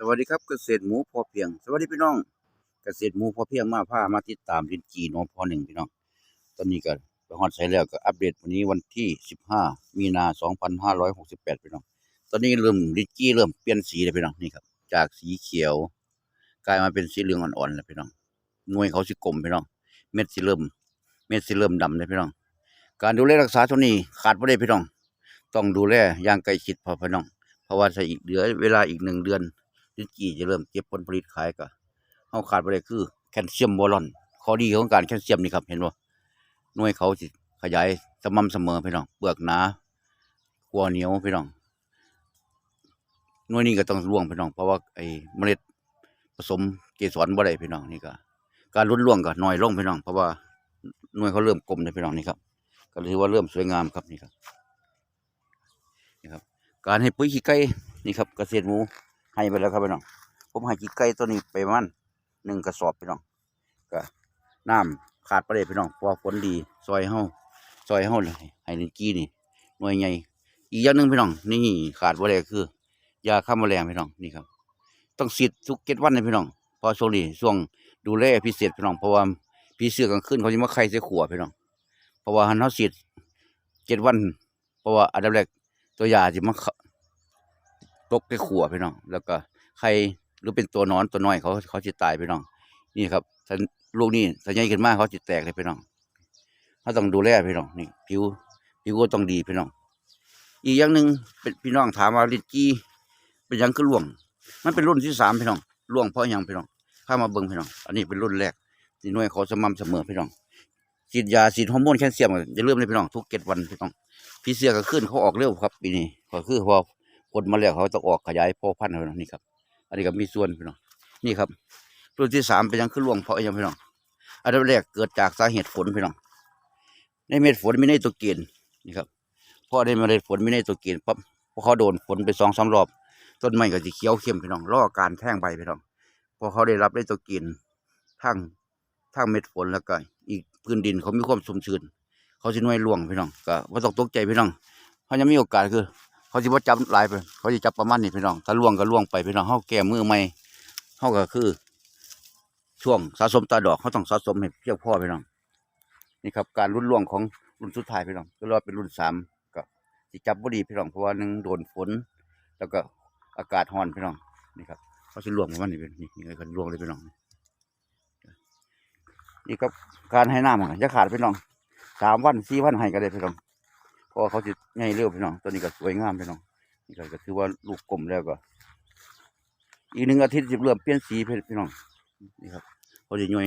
สวัสดีครับเกษตรหมูพอเพียง สวัสดีพี่น้อง เกษตรหมูพอเพียงมาพามาติดตามลินจีน้องพอหนึ่งพี่น้อง ตอนนี้ก็ไปฮอดใช้แล้วก็อัปเดตวันนี้วันที่ 15 มีนา 2568พี่น้อง ตอนนี้เริ่มลินจีเริ่มเปลี่ยนสีแล้วพี่น้องนี่ครับ จากสีเขียว กลายมาเป็นสีเหลืองอ่อนๆแล้วพี่น้องหน่วยเขาสิกลมพี่น้อง เม็ดสิเริ่ม เม็ดสิเริ่มดำเลยพี่น้อง การดูแลรักษาตัวนี้ขาดบ่ได้พี่น้อง ต้องดูแลอย่างใกล้ชิดพอพี่น้อง เพราะว่าถ้าอีกเหลือเวลาอีกหนึ่งเดือน ลินจีจะเริ่มเก็บผลผลิตขายก็เฮาขาดบ่ได้คือแคลเซียมบอลอนข้อดีของการแคลเซียมนี่ครับเห็นบ่หน่วยเขาสิขยายสม่ำเสมอพี่น้องเปลือกหนาขัวเหนียวพี่น้องหน่วยนี้ก็ต้องร่วงพี่น้องเพราะว่าไอ้เมล็ดผสมเกสรบ่ได้พี่น้องนี่ก็การลุ้นร่วงก็น้อยลงพี่น้องเพราะว่าหน่วยเขาเริ่มกลมเลยพี่น้องนี่ครับ ก็ถือว่าเริ่มสวยงามครับนี่ครับนี่ครับ การให้ปุ๋ยขี้ไก่นี่ครับ เกษตรหมู ให้ไปแล้วครับพี่น้องผมให้ขี้ไก่ตัวนี้ไปมันหนึ่งกระสอบพี่น้องก็น้ำขาดไปเลยพี่น้องพอฝนดีซอยเฮาซอยเฮาเลยให้ลินกี้นี่หน่วยใหญ่อีกอย่างหนึ่งพี่น้อง นี่ขาดไปเลยคือยาฆ่าแมลงพี่น้องนี่ครับ ต้องฉีดทุกเจ็ดวันเลยพี่น้องพอช่วงนี้ช่วงดูแลพิเศษพี่น้องเพราะว่าพี่เสือกลางคืนเขาจะมาไข่ใส่ขัวพี่น้องเพราะว่าหันเขาฉีดเจ็ดวัน เพราะว่าอันดับแรกตัวยาจะมา ตกในขัวพี่น้อง แล้วก็ใครหรือเป็นตัวนอนตัวน้อยเขาเขาจะตายพี่น้อง นี่ครับถ้าลูกนี่ถ้าใหญ่ขึ้นมากเขาจะแตกเลยพี่น้องเขาต้องดูแลพี่น้องนี่ผิวผิวก็ต้องดีพี่น้อง อีกอย่างหนึ่งเป็นพี่น้องถามว่าลิจีเป็นยังคือล่วง มันเป็นรุ่นที่สามพี่น้องล่วงเพราะยังพี่น้องข้ามาเบิ่งพี่น้อง อันนี้เป็นรุ่นแรกที่น่วยเขาสม่ำเสมอพี่น้องฉีดยาฉีดฮอร์โมนแคลเซียมอย่าลืมเลยพี่น้องทุกเจ็ดวันพี่น้องพี่เสือก็ขึ้นเขาออกเร็วครับปีนี้ก็คือพอ ผลมาแล้วเขาต้องออกขยายพ่อพันธุ์เขานี่ครับ อันนี้ก็มีส่วนพี่น้องนี่ครับรุ่นที่สามเป็นยังคือล่วงเพราะยังพี่น้องอันดับแรกเกิดจากสาเหตุฝนพี่น้องในเม็ดฝนมีในตัวเกณฑ์นี่ครับพอได้เมล็ดฝนมีในตัวเกณฑ์ปั๊บพอเขาโดนฝนไปสองสามรอบ ต้นไม้ก็จะเขียวเข้มพี่น้องรอการแท่งใบพี่น้องพอเขาได้รับได้ตัวเกณฑ์ทั้งทั้งเม็ดฝนแล้วก็อีกพื้นดินเขามีความชุ่มชื้นเขาจะน่วยล่วงพี่น้องก็ว่าต้องตกใจพี่น้องเขายังมีโอกาสคือ เขาสิบ่จับหลายไปเขาสิจับประมาณนี้พี่น้องถ้าล่วงก็ล่วงไปพี่น้องเฮาแก้มือใหม่เฮาก็คือ ช่วงสะสมตาดอกเขาต้องสะสมให้เพียงพอพี่น้อง นี่ครับการรุ่นล่วงของรุ่นสุดท้ายพี่น้องก็รอเป็นรุ่นสามก็สิจับบ่ดีพี่น้องเพราะว่าหนึ่งโดนฝน แล้วก็อากาศร้อนพี่น้องนี่ครับเขาสิล่วงประมาณนี้พี่นี่นี่ก็ล่วงเลยพี่น้องนี่ครับการให้น้ำอะอย่าขาดพี่น้องสามวันสี่วันให้ก็ได้พี่น้อง พราะเขาจะใหญ่เร็วพี่น้องตัวนี้ก็สวยงามพี่น้องนี่ก็ก็ถือว่าลูกกลมแล้วก็ อีกหนึ่งอาทิตย์จะเริ่มเปลี่ยนสีพี่น้องนี่ครับเขาจะใหญ่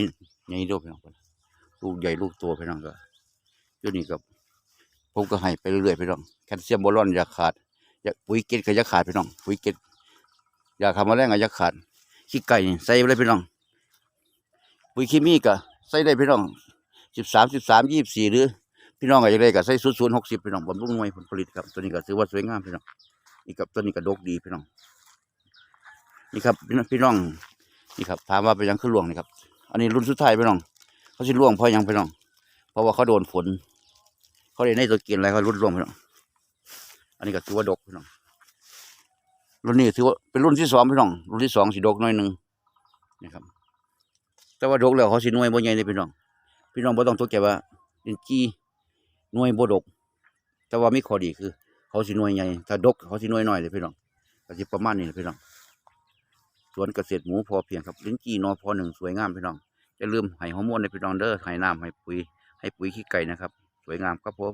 ใหญ่เร็วพี่น้องลูกใหญ่ลูกโตพี่น้องก็ตัวนี้ก็ผมก็ให้ไปเรื่อยๆพี่น้องแคลเซียมบอลอนอย่าขาดอย่าปุ๋ยเกล็ดก็อย่าขาดพี่น้องปุ๋ยเกล็ดอย่าคำว่าแรงก็อย่าขาดขี้ไก่ใส่ไปเลยพี่น้องปุ๋ยเคมีก็ใส่ได้พี่น้องสิบสามสิบสามยี่สิบสี่หรือ พี่น้องก็จะได้ก็ใส่ศูนย์ศูนย์หกสิบพี่น้องบำรุงหน่วยผลผลิตครับตัวนี้ก็ถือว่าสวยงามพี่น้องนี่ครับตัวนี้ก็ดกดีพี่น้อง นี่ครับพี่น้องนี่ครับถามว่าเป็นยังคือหลวงนี่ครับ อันนี้รุ่นสุดท้ายพี่น้อง เขาสิล่วงเพราะยังพี่น้อง เพราะว่าเขาโดนฝน เขาได้ในตัวกินอะไรเขารุ่นล่วงพี่น้อง อันนี้ก็ถือว่าดกพี่น้อง รุ่นนี้ถือว่าเป็นรุ่นที่สองพี่น้อง รุ่นที่สองสีดกน่อยหนึ่งนี่ครับ แต่ว่าดกแล้วเขาสิหน่วยบ่ใหญ่เลยพี่น้อง พี่น้องบ่ต้องตกใจว่าดินจี้ หน่วยบดก แต่ว่ามีข้อดีคือ เขาสิหน่วยใหญ่ถ้าดก เขาสิหน่วยน้อยเลยพี่น้องก็สิประมาณนี้เลยพี่น้องสวนเกษตรหมูพอเพียงครับลิ้นจีนอพอหนึ่งสวยงามพี่น้องอย่าลืมไห้ฮอร์โมนในพี่น้องเด้อไห้น้ำไห้ปุ๋ยให้ปุ๋ยขี้ไก่นะครับ สวยงามครับผม